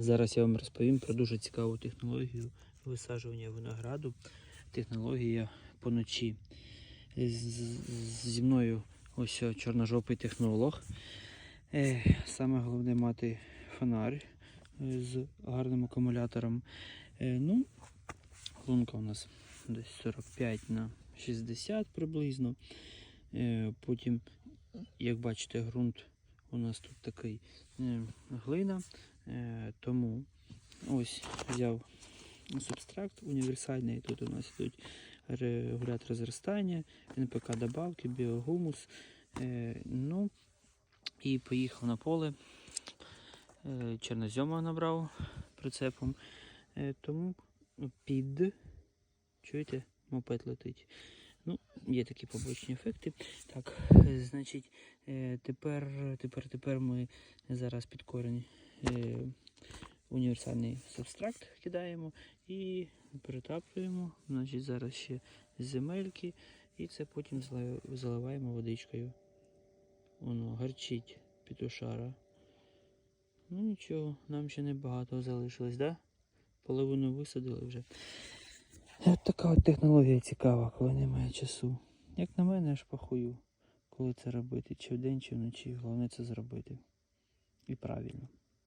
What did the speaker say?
Зараз я вам розповім про дуже цікаву технологію висаджування винограду. Технологія поночі. Зі мною ось чорножопий технолог. Е, Саме головне мати фонарь е, з гарним акумулятором. Е, Ну, лунка у нас десь 45 на 60 приблизно. Е, Потім, як бачите, ґрунт у нас тут такий е, глина. Е, Тому ось взяв субстракт універсальний. Тут у нас йдуть регулятор зростання, НПК добавки, біогумус. Е, Ну і поїхав на поле. Е, Чорнозьома набрав прицепом. Тому під. Чуєте, мопед летить. Ну, є такі побочні ефекти. Так, значить, тепер, тепер, тепер ми зараз під корінь універсальний субстракт кидаємо і перетаплюємо. Значить, зараз ще земельки, і це потім заливаємо водичкою. Воно гарчить петушара. Ну нічого, нам ще небагато залишилось, да? Половину висадили вже. От така от технологія цікава, коли немає часу. Як на мене, аж похую, коли це робити, чи вдень, чи вночі. Головне це зробити. І правильно.